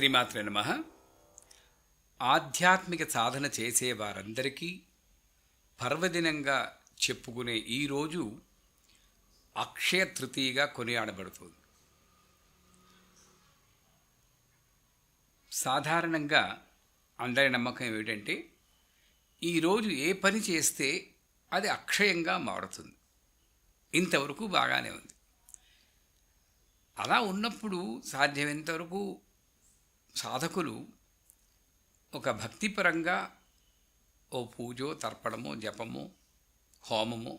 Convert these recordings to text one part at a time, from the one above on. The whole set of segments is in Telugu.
శ్రీమాత్రే నమ. ఆధ్యాత్మిక సాధన చేసే వారందరికీ పర్వదినంగా చెప్పుకునే ఈరోజు అక్షయ తృతీయగా కొనియాడబడుతుంది. సాధారణంగా అందరి నమ్మకం ఏమిటంటే ఈరోజు ఏ పని చేస్తే అది అక్షయంగా మారుతుంది. ఇంతవరకు బాగానే ఉంది. అలా ఉన్నప్పుడు సాధ్యమైనంతవరకు సాధకులు ఒక భక్తిపరంగా ఓ పూజో తర్పణమో జపమో హోమమో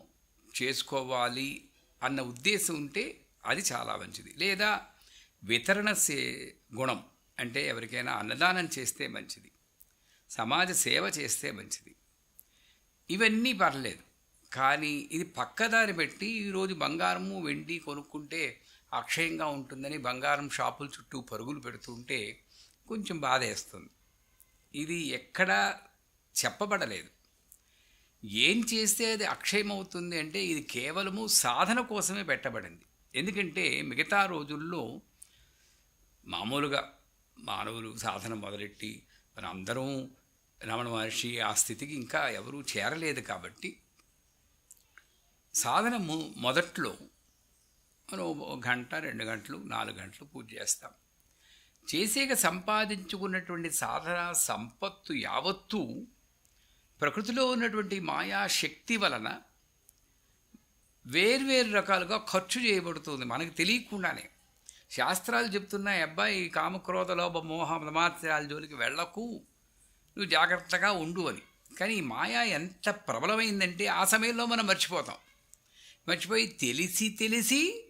చేసుకోవాలి అన్న ఉద్దేశం ఉంటే అది చాలా మంచిది. లేదా వితరణ సే గుణం అంటే ఎవరికైనా అన్నదానం చేస్తే మంచిది. సమాజ సేవ చేస్తే మంచిది. ఇవన్నీ పర్లేదు. కానీ ఇది పక్కదారి పెట్టి ఈరోజు బంగారము వెండి కొనుక్కుంటే అక్షయంగా ఉంటుందని బంగారం షాపుల చుట్టూ పరుగులు పెడుతుంటే కొంచెం బాధేస్తుంది. ఇది ఎక్కడా చెప్పబడలేదు. ఏం చేస్తే అది అక్షయమవుతుంది అంటే ఇది కేవలము సాధన కోసమే పెట్టబడింది. ఎందుకంటే మిగతా రోజుల్లో మామూలుగా మానవులు సాధన మొదలెట్టి మన అందరం రమణ మహర్షి ఆ స్థితికి ఇంకా ఎవరూ చేరలేదు కాబట్టి సాధన మొ- మొదట్లో మనం గంట రెండు గంటలు నాలుగు గంటలు పూజ చేస్తాం. చేసేక సంపాదించుకున్నటువంటి సాధన సంపత్తు యావత్తూ ప్రకృతిలో ఉన్నటువంటి మాయా శక్తి వలన వేర్వేరు రకాలుగా ఖర్చు చేయబడుతుంది. మనకు తెలియకుండానే. శాస్త్రాలు చెప్తున్నాయి అబ్బాయి కామక్రోధ లోభ మోహ మమాత్రాల జోలికి వెళ్ళకు. నువ్వు జాగ్రత్తగా ఉండు అని. కానీ ఈ మాయా ఎంత ప్రబలమైందంటే ఆ సమయంలో మనం మర్చిపోతాం. మర్చిపోయి తెలిసి తెలిసి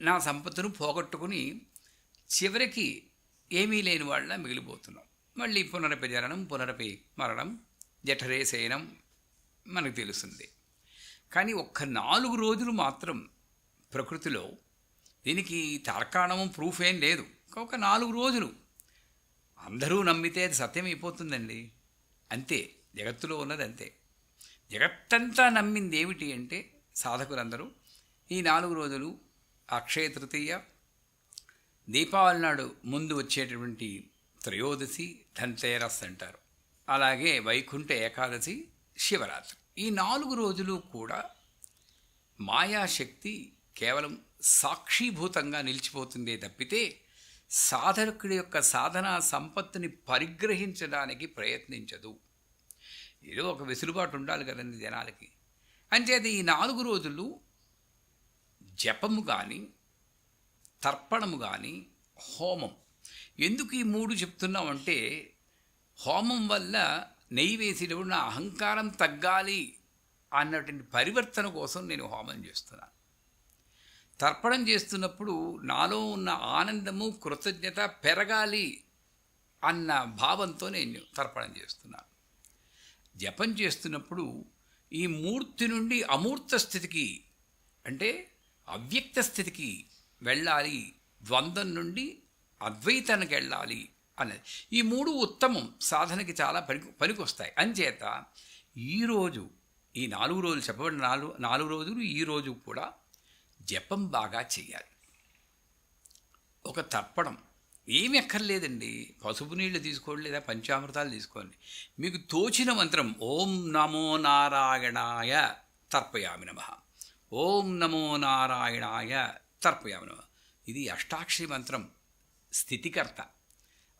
నా సంపత్తును పోగొట్టుకుని చివరికి ఏమీ లేని వాళ్ళ మిగిలిపోతున్నాం. మళ్ళీ పునరపి జననం పునరపి మరణం జఠరే శయనం మనకు తెలుస్తుంది. కానీ ఒక్క నాలుగు రోజులు మాత్రం ప్రకృతిలో దీనికి తార్కాణము ప్రూఫ్ ఏం లేదు. ఒక నాలుగు రోజులు. అందరూ నమ్మితే అది సత్యం అయిపోతుందండి అంతే. జగత్తులో ఉన్నది అంతే. జగత్తంతా నమ్మింది ఏమిటి అంటే సాధకులందరూ ఈ నాలుగు రోజులు అక్షయ తృతీయ దీపావళి నాడు ముందు వచ్చేటటువంటి త్రయోదశి ధన్తేరస్ అంటారు. అలాగే వైకుంఠ ఏకాదశి శివరాత్రి. ఈ నాలుగు రోజులు కూడా మాయాశక్తి కేవలం సాక్షీభూతంగా నిలిచిపోతుందే తప్పితే సాధకుడి యొక్క సాధనా సంపత్తిని పరిగ్రహించడానికి ప్రయత్నించదు. ఏదో ఒక వెసులుబాటు ఉండాలి కదండి జనాలకి. అంచేది ఈ నాలుగు రోజులు జపము కానీ తర్పణము కానీ హోమం. ఎందుకు ఈ మూడు చెప్తున్నామంటే హోమం వల్ల నెయ్యి వేసేటప్పుడు నా అహంకారం తగ్గాలి అన్నటువంటి పరివర్తన కోసం నేను హోమం చేస్తున్నాను. తర్పణం చేస్తున్నప్పుడు నాలో ఉన్న ఆనందము కృతజ్ఞత పెరగాలి అన్న భావంతో నేను తర్పణం చేస్తున్నాను. జపం చేస్తున్నప్పుడు ఈ మూర్తి నుండి అమూర్త స్థితికి అంటే అవ్యక్త స్థితికి వెళ్ళాలి ద్వంద్వం నుండి అద్వైతానికి వెళ్ళాలి అన్నది. ఈ మూడు ఉత్తమం సాధనకి చాలా పని పనికొస్తాయి. అంచేత ఈరోజు ఈ నాలుగు రోజులు చెప్పబడిన నాలుగు నాలుగు రోజులు ఈ రోజు కూడా జపం బాగా చేయాలి. ఒక తర్పణం. ఏమి ఎక్కర్లేదండి పసుపు నీళ్ళు తీసుకోండి లేదా పంచామృతాలు తీసుకోండి. మీకు తోచిన మంత్రం ఓం నమో నారాయణాయ తర్పయామి నమ. ఓం నమో నారాయణాయ తర్పయామను ఇది అష్టాక్షరి మంత్రం స్థితికర్త.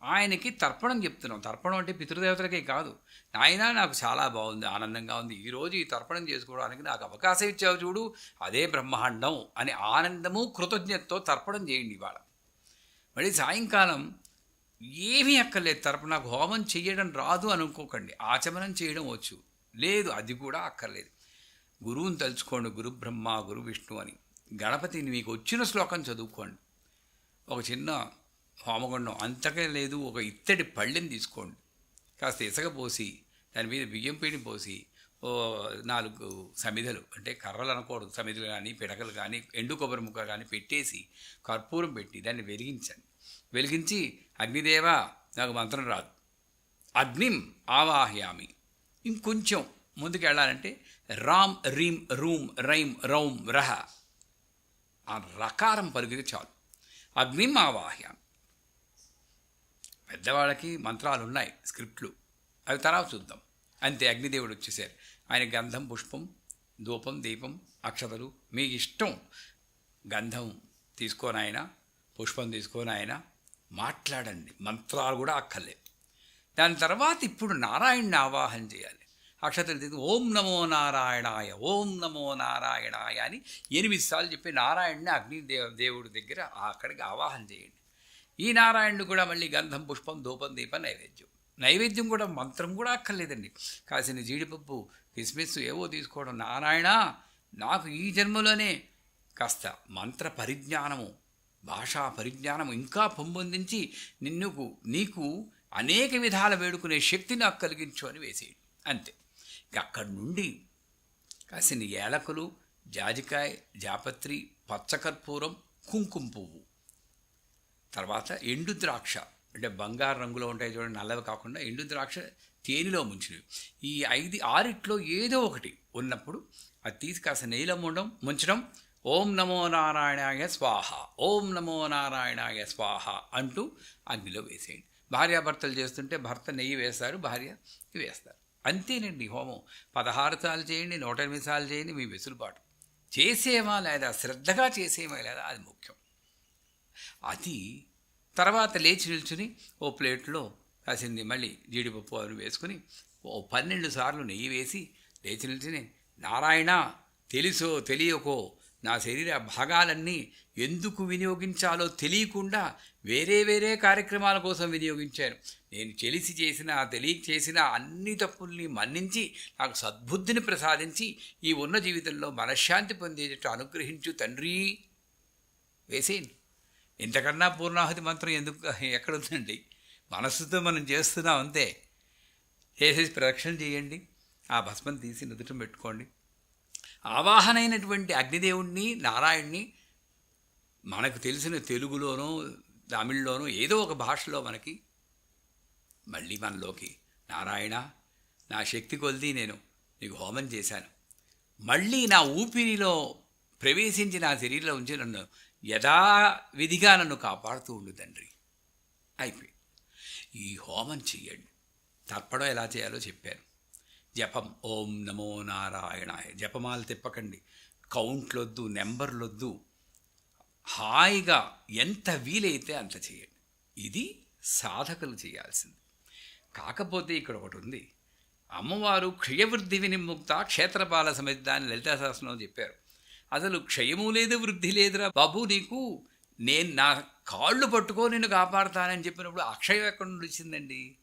ఆయనకి తర్పణం చెప్తున్నాం. తర్పణం అంటే పితృదేవతలకే కాదు. నాయన నాకు చాలా బాగుంది ఆనందంగా ఉంది. ఈరోజు ఈ తర్పణం చేసుకోవడానికి నాకు అవకాశం ఇచ్చావు చూడు అదే బ్రహ్మాండం అని ఆనందము కృతజ్ఞతతో తర్పణం చేయండి ఇవాళ. మళ్ళీ సాయంకాలం ఏమీ అక్కర్లేదు. తర్పణ నాకు హోమం చేయడం రాదు అనుకోకండి. ఆచమనం చేయడం వచ్చు. లేదు అది కూడా అక్కర్లేదు. గురువుని తలుచుకోండి గురు బ్రహ్మ గురు విష్ణు అని. గణపతిని మీకు వచ్చిన శ్లోకం చదువుకోండి. ఒక చిన్న హోమగుండం అంతకే లేదు ఒక ఇత్తడి పళ్ళెని తీసుకోండి. కాస్త ఇసక పోసి దాని మీద బియ్యం పిండి పోసి ఓ నాలుగు సమిధలు అంటే కర్రలు అనకూడదు సమిధలు కానీ పిడకలు కానీ ఎండు కొబ్బరి ముక్క కానీ పెట్టేసి కర్పూరం పెట్టి దాన్ని వెలిగించండి. వెలిగించి అగ్నిదేవ నాకు మంత్రం రాదు. అగ్నిం ఆవాహయామి. ఇంకొంచెం ముందుకు వెళ్ళాలంటే రామ్ రీం రూమ్ రైమ్ రౌమ్ రహ. ఆ రకారం పలికితే చాలు. అగ్నిం ఆవాహ్యం పెద్దవాళ్ళకి మంత్రాలు ఉన్నాయి స్క్రిప్ట్లు. అవి తర్వాత చూద్దాం. అంతే అగ్నిదేవుడు వచ్చేసారు. ఆయన గంధం పుష్పం ధూపం దీపం అక్షతలు మీకు ఇష్టం. గంధం తీసుకోనాయన పుష్పం తీసుకోనాయన మాట్లాడండి. మంత్రాలు కూడా అక్కర్లేదు దాని తర్వాత ఇప్పుడు నారాయణని ఆవాహన చేయాలి. అక్షతలు తీసి ఓం నమో నారాయణాయ ఓం నమో నారాయణాయ అని ఎనిమిది సార్లు చెప్పి నారాయణని అగ్ని దేవ దేవుడి దగ్గర అక్కడికి ఆవాహన చేయండి. ఈ నారాయణుడు కూడా మళ్ళీ గంధం పుష్పం ధూపం దీపం నైవేద్యం. నైవేద్యం కూడా మంత్రం కూడా అక్కర్లేదండి. కాసిన జీడిపప్పు కిస్మిస్ ఏవో తీసుకోవడం నారాయణ నాకు ఈ జన్మలోనే కాస్త మంత్ర పరిజ్ఞానము భాషా పరిజ్ఞానం ఇంకా పెంపొందించి నిన్నుకు నీకు అనేక విధాల వేడుకునే శక్తిని నాకు కలిగించు అని వేసేయండి. అంతే. అక్కడి నుండి కాసిన ఏలకులు జాజికాయ జాపత్రి పచ్చకర్పూరం కుంకుమ పువ్వు. తర్వాత ఎండు ద్రాక్ష. అంటే బంగారు రంగులో ఉంటాయి చూడండి నల్లవి కాకుండా ఎండు ద్రాక్ష తేనెలో ముంచినవి. ఈ ఐదు ఆరిట్లో ఏదో ఒకటి ఉన్నప్పుడు అది తీసి కాస్త నెయ్యిలో ముండం ముంచడం. ఓం నమో నారాయణాయ స్వాహ. ఓం నమో నారాయణాయ స్వాహ అంటూ అగ్నిలో వేసేయండి. భార్యాభర్తలు చేస్తుంటే భర్త నెయ్యి వేస్తారు భార్య వేస్తారు. అంతేనండి హోమం. పదహారు సార్లు చేయండి నూట ఎనిమిది సార్లు చేయండి మీ వెసులుబాటు. చేసేవా లేదా? శ్రద్ధగా చేసేవా లేదా? అది ముఖ్యం. అది తర్వాత లేచి నిల్చుని ఓ ప్లేట్లో కాసింది మళ్ళీ జీడిపప్పు అవి వేసుకుని ఓ పన్నెండు సార్లు నెయ్యి వేసి లేచి నిల్చుని నారాయణ తెలుసో తెలియకో నా శరీర భాగాలన్నీ ఎందుకు వినియోగించాలో తెలియకుండా వేరే వేరే కార్యక్రమాల కోసం వినియోగించాను నేను తెలిసి చేసిన తెలియక చేసిన అన్ని తప్పుల్ని మన్నించి నాకు సద్బుద్ధిని ప్రసాదించి ఈ ఉన్న జీవితంలో మనశ్శాంతి పొందేటట్టు అనుగ్రహించు తండ్రి. వేసేయండి. ఇంతకన్నా పూర్ణాహుతి మంత్రం ఎందుకు ఎక్కడుందండి? మనస్సుతో మనం చేస్తున్నాం అంతే. చేసేసి ప్రదక్షిణ చేయండి. ఆ భస్మం తీసి నుదుటం పెట్టుకోండి. ఆవాహనైనటువంటి అగ్నిదేవుణ్ణి నారాయణ్ణి మనకు తెలిసిన తెలుగులోనో తమిళ్ళోనో ఏదో ఒక భాషలో మనకి మళ్ళీ మనలోకి నారాయణ నా శక్తి కొలిది నేను నీకు హోమం చేశాను. మళ్ళీ నా ఊపిరిలో ప్రవేశించి నా శరీరంలో ఉంచి నన్ను యథావిధిగా నన్ను కాపాడుతూ ఉండు తండ్రి. అయిపోయి ఈ హోమం చెయ్యండి. తర్పడం ఎలా చేయాలో చెప్పాను. జపం. ఓం నమో నారాయణాయ. జపమాలు తిప్పకండి. కౌంట్లొద్దు నెంబర్లొద్దు. హాయిగా ఎంత వీలైతే అంత చేయండి. ఇది సాధకులు చేయాల్సింది. కాకపోతే ఇక్కడ ఒకటి ఉంది అమ్మవారు క్షయవృద్ధి వినిముక్త క్షేత్రపాల సమితి అని లలితా చెప్పారు. అసలు క్షయము లేదు వృద్ధి లేదురా బాబు నీకు. నేను నా కాళ్ళు పట్టుకో నిన్ను కాపాడతానని చెప్పినప్పుడు అక్షయం ఎక్కడి నుండి వచ్చిందండి?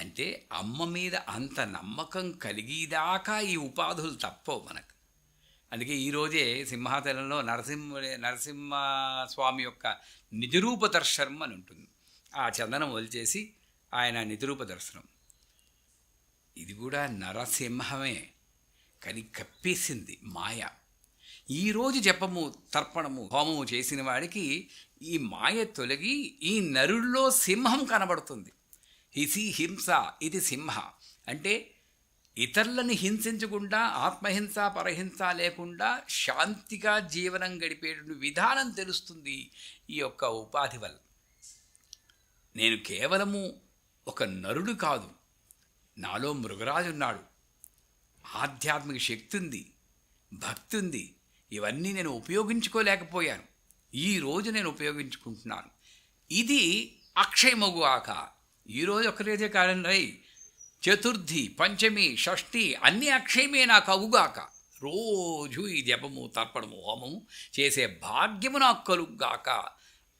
అంటే అమ్మ మీద అంత నమ్మకం కలిగేదాకా ఈ ఉపాధులు తప్పవు మనకు. అందుకే ఈరోజే సింహాచలంలో నరసింహ నరసింహ స్వామి యొక్క నిజరూప దర్శనం అని ఉంటుంది. ఆ చందనం వలిచేసి ఆయన నిజరూప దర్శనం. ఇది కూడా నరసింహమే కానీ కప్పేసింది మాయ. ఈరోజు జపము తర్పణము హోమము చేసిన వాడికి ఈ మాయ తొలగి ఈ నరుల్లో సింహం కనబడుతుంది. హిసి హింస ఇది సింహ. అంటే ఇతరులని హింసించకుండా ఆత్మహింస పరహింస లేకుండా శాంతిగా జీవనం గడిపేటువంటి విధానం తెలుస్తుంది ఈ యొక్క ఉపాధి వల్ల. నేను కేవలము ఒక నరుడు కాదు. నాలో మృగరాజు ఉన్నాడు. ఆధ్యాత్మిక శక్తి ఉంది భక్తి ఉంది. ఇవన్నీ నేను ఉపయోగించుకోలేకపోయాను. ఈరోజు నేను ఉపయోగించుకుంటున్నాను. ఇది అక్షయమగుగాక ఈరోజు ఒక్కరేదే కాదండి చతుర్థి పంచమి షష్ఠి అన్ని అక్షయమే నాకు అవుగాక. రోజు ఈ జపము తర్పణము హోమము చేసే భాగ్యము నాకు కలుగుగాక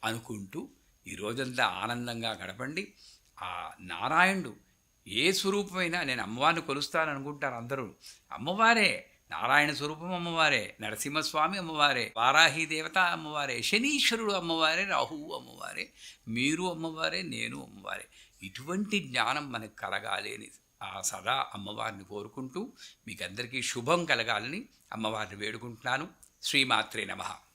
అనుకుంటూ ఈ రోజంతా ఆనందంగా గడపండి. ఆ నారాయణుడు ఏ స్వరూపమైనా నేను అమ్మవారిని కొలుస్తాను అనుకుంటారు అందరూ. అమ్మవారే నారాయణ స్వరూపం అమ్మవారే నరసింహస్వామి అమ్మవారే వారాహి దేవత అమ్మవారే శనీశ్వరుడు అమ్మవారే రాహువు అమ్మవారే మీరు అమ్మవారే నేను అమ్మవారే. ఇటువంటి జ్ఞానం మనకు కలగాలి అని ఆ సదా అమ్మవారిని కోరుకుంటూ మీకందరికీ శుభం కలగాలని అమ్మవారిని వేడుకుంటున్నాను. శ్రీమాత్రే నమః.